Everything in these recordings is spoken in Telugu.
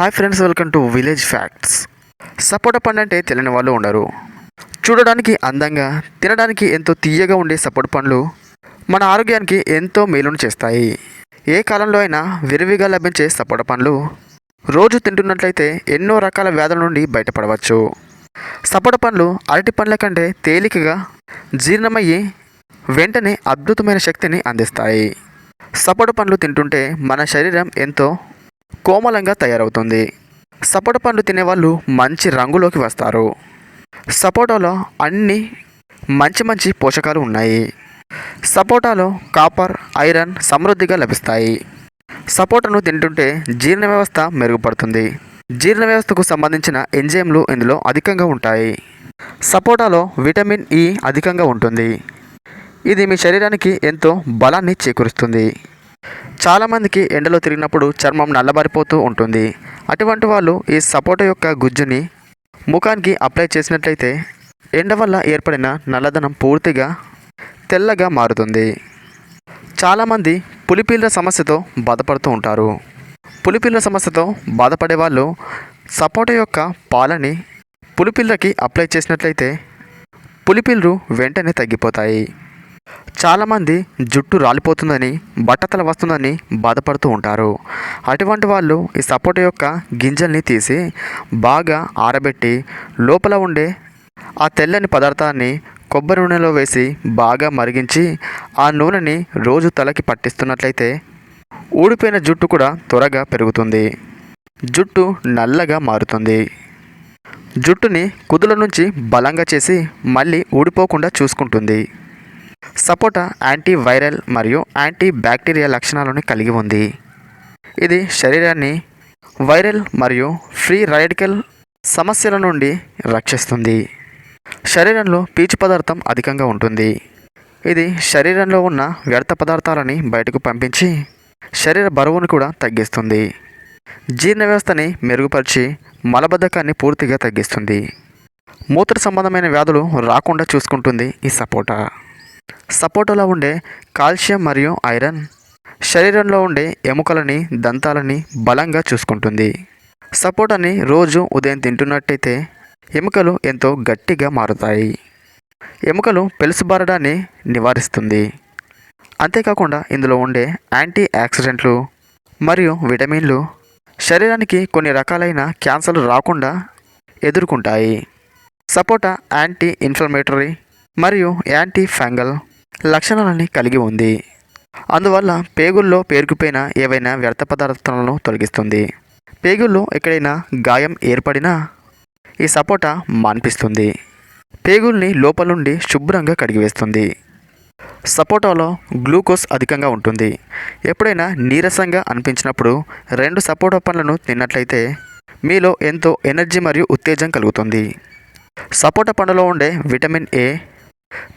Hi friends welcome to village facts సపోటా పండు అంటే తెలియని వాళ్ళు ఉండరు. చూడడానికి అందంగా తినడానికి ఎంతో తీయగా ఉండే సపోటా పండ్లు మన ఆరోగ్యానికి ఎంతో మేలును చేస్తాయి. ఏ కాలంలో అయినా విరివిగా లభించే సపోటా పండ్లు రోజు తింటున్నట్లయితే ఎన్నో రకాల వ్యాధుల నుండి బయటపడవచ్చు. సపోటా పండ్లు అరటి పండ్ల కంటే తేలికగా జీర్ణమయ్యి వెంటనే అద్భుతమైన శక్తిని అందిస్తాయి. సపోటా పండ్లు తింటుంటే మన శరీరం ఎంతో కోమలంగా తయారవుతుంది. సపోటా పండ్లు తినేవాళ్ళు మంచి రంగులోకి వస్తారు. సపోటాలో అన్ని మంచి మంచి పోషకాలు ఉన్నాయి. సపోటాలో కాపర్ ఐరన్ సమృద్ధిగా లభిస్తాయి. సపోటాను తింటుంటే జీర్ణ వ్యవస్థ మెరుగుపడుతుంది. జీర్ణ వ్యవస్థకు సంబంధించిన ఎంజైమ్లు ఇందులో అధికంగా ఉంటాయి. సపోటాలో విటమిన్ ఇ అధికంగా ఉంటుంది. ఇది మీ శరీరానికి ఎంతో బలాన్ని చేకూరుస్తుంది. చాలామందికి ఎండలో తిరిగినప్పుడు చర్మం నల్లబారిపోతూ ఉంటుంది. అటువంటి వాళ్ళు ఈ సపోటా యొక్క గుజ్జుని ముఖానికి అప్లై చేసినట్లయితే ఎండ వల్ల ఏర్పడిన నల్లదనం పూర్తిగా తెల్లగా మారుతుంది. చాలామంది పులిపిల్ల సమస్యతో బాధపడుతూ ఉంటారు. పులిపిల్ల సమస్యతో బాధపడే వాళ్ళు సపోటా యొక్క పాలని పులిపిల్లకి అప్లై చేసినట్లయితే పులిపిల్లు వెంటనే తగ్గిపోతాయి. చాలామంది జుట్టు రాలిపోతుందని బట్టతల వస్తుందని బాధపడుతూ ఉంటారు. అటువంటి వాళ్ళు ఈ సపోటా యొక్క గింజల్ని తీసి బాగా ఆరబెట్టి లోపల ఉండే ఆ తెల్లని పదార్థాన్ని కొబ్బరి నూనెలో వేసి బాగా మరిగించి ఆ నూనెని రోజు తలకి పట్టిస్తున్నట్లయితే ఊడిపోయిన జుట్టు కూడా త్వరగా పెరుగుతుంది. జుట్టు నల్లగా మారుతుంది. జుట్టుని కుదుల నుంచి బలంగా చేసి మళ్ళీ ఊడిపోకుండా చూసుకుంటుంది. సపోటా యాంటీ వైరల్ మరియు యాంటీ బ్యాక్టీరియా లక్షణాలను కలిగి ఉంది. ఇది శరీరాన్ని వైరల్ మరియు ఫ్రీ రాడికల్ సమస్యల నుండి రక్షిస్తుంది. శరీరంలో పీచు పదార్థం అధికంగా ఉంటుంది. ఇది శరీరంలో ఉన్న వ్యర్థ పదార్థాలని బయటకు పంపించి శరీర బరువును కూడా తగ్గిస్తుంది. జీర్ణ వ్యవస్థని మెరుగుపరిచి మలబద్ధకాన్ని పూర్తిగా తగ్గిస్తుంది. మూత్ర సంబంధమైన వ్యాధులు రాకుండా చూసుకుంటుంది ఈ సపోటా. సపోటాలో ఉండే కాల్షియం మరియు ఐరన్ శరీరంలో ఉండే ఎముకలని దంతాలని బలంగా చూసుకుంటుంది. సపోటాని రోజు ఉదయం తింటున్నట్టయితే ఎముకలు ఎంతో గట్టిగా మారుతాయి. ఎముకలు పెలుసుబారడాన్ని నివారిస్తుంది. అంతేకాకుండా ఇందులో ఉండే యాంటీ యాక్సిడెంట్లు మరియు విటమిన్లు శరీరానికి కొన్ని రకాలైన క్యాన్సర్లు రాకుండా ఎదుర్కొంటాయి. సపోటా యాంటీ ఇన్ఫ్లమేటరీ మరియు యాంటీ ఫంగల్ లక్షణాలని కలిగి ఉంది. అందువల్ల పేగుల్లో పేరుకుపోయిన ఏవైనా వ్యర్థ పదార్థాలను తొలగిస్తుంది. పేగుల్లో ఎక్కడైనా గాయం ఏర్పడినా ఈ సపోటా మాన్పిస్తుంది. పేగుల్ని లోపల నుండి శుభ్రంగా కడిగివేస్తుంది సపోటాలో గ్లూకోజ్ అధికంగా ఉంటుంది. ఎప్పుడైనా నీరసంగా అనిపించినప్పుడు రెండు సపోటా పండ్లను తిన్నట్లయితే మీలో ఎంతో ఎనర్జీ మరియు ఉత్తేజం కలుగుతుంది. సపోటా పండులో ఉండే విటమిన్ ఏ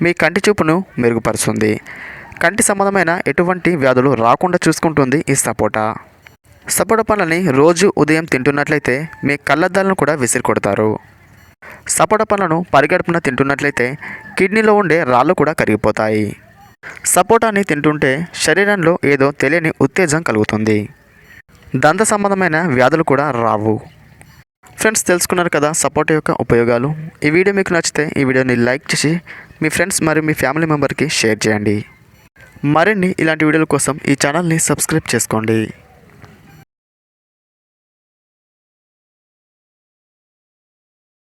మీ కంటి చూపును మెరుగుపరుస్తుంది. కంటి సంబంధమైన ఎటువంటి వ్యాధులు రాకుండా చూసుకుంటుంది ఈ సపోటా. సపోటా పండ్లని రోజు ఉదయం తింటున్నట్లయితే మీ కళ్ళద్దాలను కూడా విసిరి కొడతారు సపోటా పండ్లను పరిగడుపున తింటున్నట్లయితే కిడ్నీలో ఉండే రాళ్ళు కూడా కరిగిపోతాయి. సపోటాని తింటుంటే శరీరంలో ఏదో తెలియని ఉత్తేజం కలుగుతుంది. దంత సంబంధమైన వ్యాధులు కూడా రావు. ఫ్రెండ్స్ తెలుసుకున్నారు కదా సపోటా యొక్క ఉపయోగాలు? ఈ వీడియో మీకు నచ్చితే ఈ వీడియోని లైక్ చేసి మీ ఫ్రెండ్స్ మరియు మీ ఫ్యామిలీ మెంబర్కి షేర్ చేయండి. మరిన్ని ఇలాంటి వీడియోల కోసం ఈ ఛానల్ని సబ్స్క్రైబ్ చేసుకోండి.